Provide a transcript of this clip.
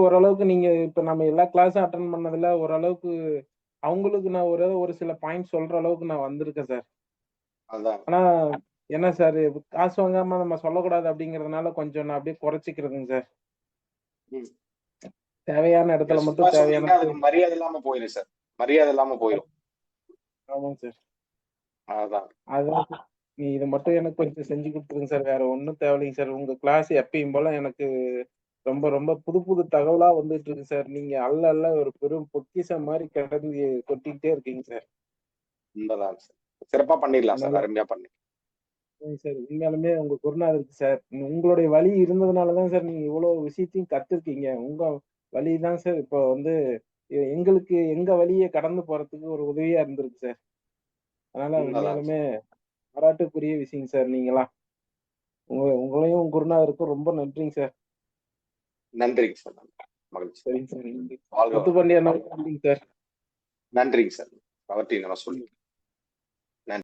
ஓரளவுக்கு நீங்க இப்ப நம்ம எல்லா கிளாஸும் அட்டெண்ட் பண்ணதுல ஓரளவுக்கு அவங்களுக்கு நான் ஒரு ஒரு சில பாயிண்ட் சொல்ற அளவுக்கு நான் வந்திருக்கேன் சார். ஆனா என்ன சார் காசு வாங்காம நம்ம சொல்லக்கூடாது அப்படிங்கிறதுனால கொஞ்சம் நான் அப்படியே குறைச்சுக்கிறதுங்க சார். தேவையான இடத்துல மட்டும் தேவையான மரியாதை இல்லாம போயிரும் சார். மரியாதை இல்லாம போயிரும். ஆமாங்க சார். அதான். அதான். நீ இத மட்டும் எனக்கு கொஞ்சம் செஞ்சு குடுத்துருங்க சார். வேற ஒண்ணும் தேவையில்லைங்க சார். உங்க கிளாஸ் எப்பயும் போல எனக்கு ரொம்ப ரொம்ப புது புது தகவலா வந்துட்டு இருக்கு சார். நீங்க அள்ள அள்ள ஒரு பெரும் பொக்கிஷம் மாரி கிடந்து கொட்டிக்கிட்டே இருக்கீங்க சார். உண்மதான் சார். சிறப்பா பண்ணிடலாம் சார். அருமையா பண்ணி சார். உண்மையாலுமே உங்க குருநாதருக்கு சார். உங்களுடைய வழி இருந்ததுனால தான் சார் நீங்க இவ்வளோ விஷயத்தையும் கத்துருக்கீங்க. உங்க வழி தான் சார் இப்போ வந்து எங்களுக்கு எங்க வழிய கடந்து போறதுக்கு ஒரு உதவியா இருந்திருக்கு சார். அதனால. உண்மையாலுமே பாராட்டுக்குரிய விஷயங்க சார் நீங்கலாம். உங்க உங்களையும் உங்க குருநாதருக்கும் ரொம்ப நன்றிங்க சார். நன்றிங்க சார். நன்றி. மகிழ்ச்சி. சரிங்க சார். நன்றிங்க சார். நன்றிங்க சார். அவர்ட்டயும் நல்லா சொல்லி